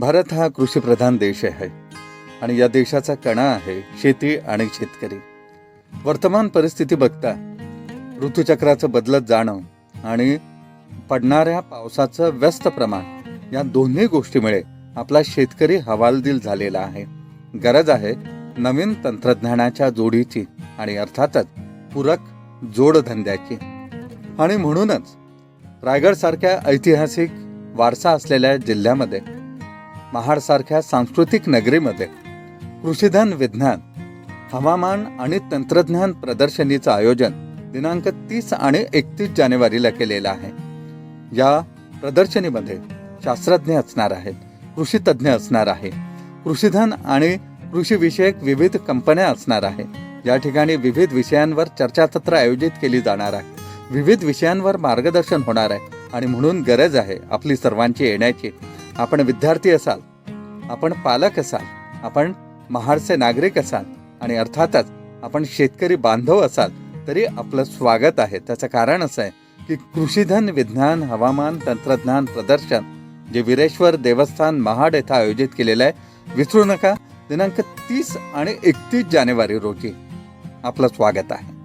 भारत हा कृषीप्रधान देश आहे. आणि या देशाचा कणा आहे शेती आणि शेतकरी. वर्तमान परिस्थिती बघता ऋतुचक्राचं बदलत जाणं आणि पडणाऱ्या पावसाचं व्यस्त प्रमाण या दोन्ही गोष्टीमुळे आपला शेतकरी हवालदिल झालेला आहे. गरज आहे नवीन तंत्रज्ञानाच्या जोडीची आणि अर्थातच पूरक जोडधंद्याची. आणि म्हणूनच रायगडसारख्या ऐतिहासिक वारसा असलेल्या जिल्ह्यामध्ये महाडसारख्या सांस्कृतिक नगरीमध्ये कृषीधन विज्ञान हवामान आणि तंत्रज्ञान प्रदर्शनीचं आयोजन दिनांक तीस आणि एकतीस जानेवारीला केलेलं आहे. या प्रदर्शनीमध्ये शास्त्रज्ञ असणार आहेत कृषी तज्ज्ञ असणार आहे कृषीधन आणि कृषीविषयक विविध कंपन्या असणार आहे या ठिकाणी विविध विषयांवर चर्चासत्र आयोजित केली जाणार आहे. विविध विषयांवर मार्गदर्शन होणार आहे आणि म्हणून गरज आहे आपली सर्वांची येण्याची. आपण विद्यार्थी असाल आपण पालक असाल आपण महाडचे नागरिक असाल आणि अर्थातच आपण शेतकरी बांधव असाल तरी आपलं स्वागत आहे. त्याचं कारण असं आहे की कृषीधन विज्ञान हवामान तंत्रज्ञान प्रदर्शन जे विरेश्वर देवस्थान महाड येथे आयोजित केलेलं आहे विसरू नका. दिनांक तीस आणि एकतीस जानेवारी रोजी आपलं स्वागत आहे.